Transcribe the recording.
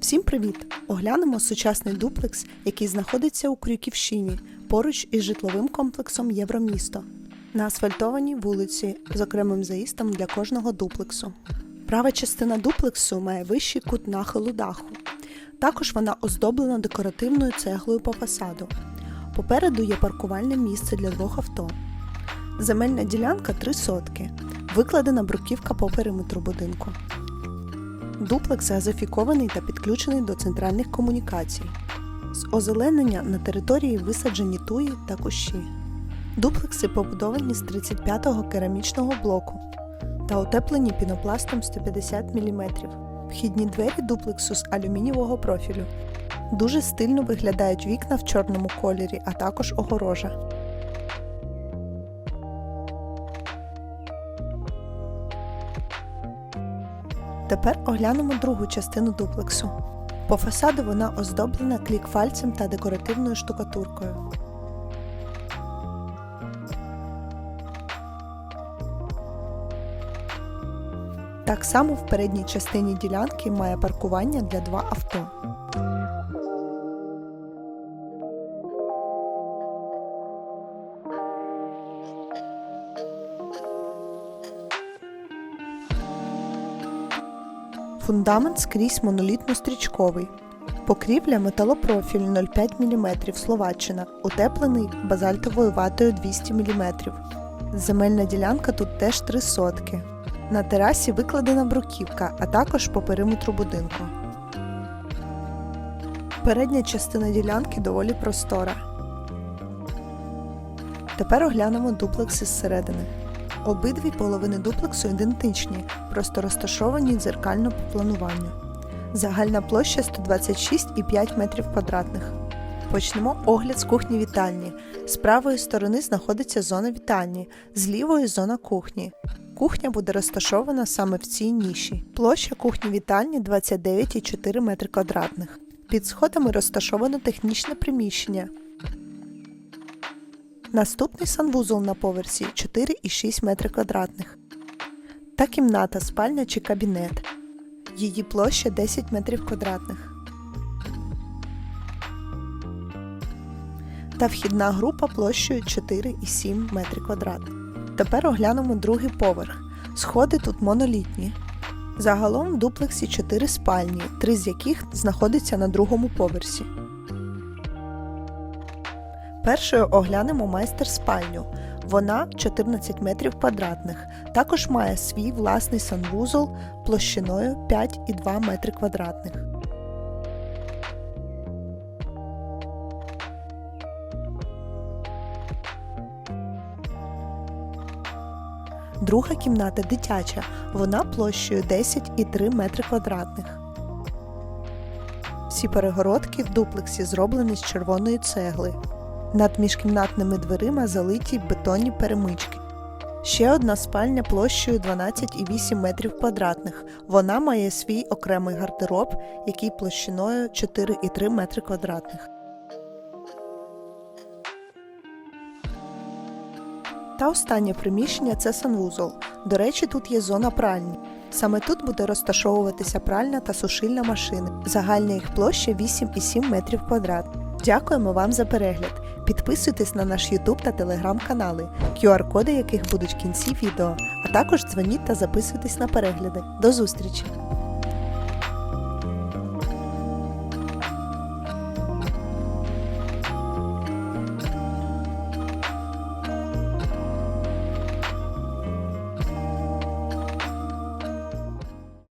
Всім привіт! Оглянемо сучасний дуплекс, який знаходиться у Крюківщині поруч із житловим комплексом Євромісто на асфальтованій вулиці з окремим заїздом для кожного дуплексу. Права частина дуплексу має вищий кут нахилу даху. Також вона оздоблена декоративною цеглою по фасаду. Попереду є паркувальне місце для двох авто. Земельна ділянка 3 сотки. Викладена бруківка по периметру будинку. Дуплекс газифікований та підключений до центральних комунікацій. З озеленення на території висаджені туї та кущі. Дуплекси побудовані з 35-го керамічного блоку та утеплені пінопластом 150 мм. Вхідні двері дуплексу з алюмінієвого профілю. Дуже стильно виглядають вікна в чорному кольорі, а також огорожа. Тепер оглянемо другу частину дуплексу. По фасаду вона оздоблена клікфальцем та декоративною штукатуркою. Так само в передній частині ділянки має паркування для два авто. Фундамент скрізь монолітно-стрічковий. Покрівля металопрофіль 0,5 мм Словаччина, утеплений базальтовою ватою 200 мм. Земельна ділянка тут теж 3 сотки. На терасі викладена бруківка, а також по периметру будинку. Передня частина ділянки доволі простора. Тепер оглянемо дуплекси зсередини. Обидві половини дуплексу ідентичні, просто розташовані дзеркально по плануванню. Загальна площа 126,5 метрів квадратних. Почнемо огляд з кухні вітальні. З правої сторони знаходиться зона вітальні, з лівої зона кухні. Кухня буде розташована саме в цій ніші. Площа кухні вітальні 29,4 метри квадратних. Під сходами розташовано технічне приміщення. Наступний санвузол на поверсі 4,6 метри квадратних. Та кімната, спальня чи кабінет. Її площа 10 метрів квадратних. Та вхідна група площею 4,7 метри квадратних. Тепер оглянемо другий поверх. Сходи тут монолітні. Загалом в дуплексі 4 спальні, 3 з яких знаходяться на другому поверсі. Першою оглянемо майстер спальню. Вона 14 метрів квадратних. Також має свій власний санвузол площиною 5,2 метри квадратних. Друга кімната дитяча. Вона площею 10,3 метри квадратних. Всі перегородки в дуплексі зроблені з червоної цегли. Над міжкімнатними дверима залиті бетонні перемички. Ще одна спальня площею 12,8 метрів квадратних. Вона має свій окремий гардероб, який площиною 4,3 метри квадратних. Та останнє приміщення це санвузол. До речі, тут є зона пральні. Саме тут буде розташовуватися пральна та сушильна машини. Загальна їх площа 8,7 метрів квадратних. Дякуємо вам за перегляд. Підписуйтесь на наш YouTube та Telegram канали, QR-коди яких будуть в кінці відео, а також дзвоніть та записуйтесь на перегляди. До зустрічі!